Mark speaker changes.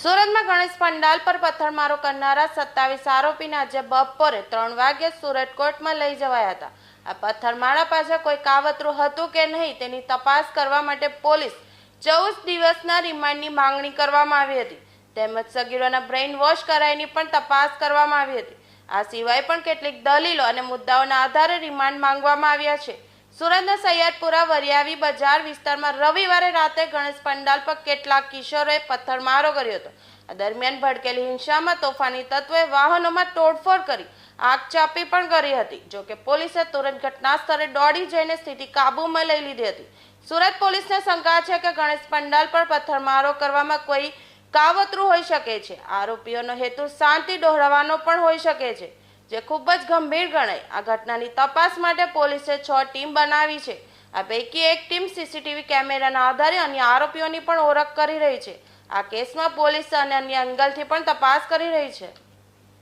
Speaker 1: સુરતમાં ગણેશ પંડાલ પર પથ્થરમારો કરનારા સત્તાવીસ આરોપીને આજે બપોરે ત્રણ વાગ્યે સુરત કોર્ટમાં લઈ જવાયા હતા. આ પથ્થરમારા પાછળ કોઈ કાવતરું હતું કે નહીં તેની તપાસ કરવા માટે પોલીસ ચૌદ દિવસના રિમાન્ડની માંગણી કરવામાં આવી હતી. તેમજ સગીરોના બ્રેઇન વોશ કરાયની પણ તપાસ કરવામાં આવી હતી. આ સિવાય પણ કેટલીક દલીલો અને મુદ્દાઓના આધારે રિમાન્ડ માંગવામાં આવ્યા છે. સુરતના સૈયદપુરા વરિયાવી બજાર વિસ્તારમાં રવિવારે રાતે ગણેશ પંડાલ પર કેટલાક કિશોરોએ પથ્થરમારો કર્યો હતો. દરમિયાન ભડકેલી હિંસામાં તોફાની તત્વોએ વાહનોમાં તોડફોડ કરી આગ ચાપી પણ કરી હતી. જોકે પોલીસે તુરંત ઘટના સ્થળે દોડી જઈને સ્થિતિ કાબૂમાં લઈ લીધી હતી. સુરત પોલીસને શંકા છે કે ગણેશ પંડાલ પર પથ્થરમારો કરવામાં કોઈ કાવતરું હોઈ શકે છે. આરોપીઓનો હેતુ શાંતિ ડોહરાવાનો પણ હોઈ શકે છે. જે ખૂબ જ ગંભીર ગણાય. આ ઘટનાની તપાસ માટે પોલીસે છ ટીમ બનાવી છે. આ પૈકી એક ટીમ સીસીટીવી કેમેરાના આધારે અન્ય આરોપીઓની પણ ઓળખ કરી રહી છે. આ કેસમાં પોલીસ અને અન્ય એંગલથી પણ તપાસ કરી રહી છે.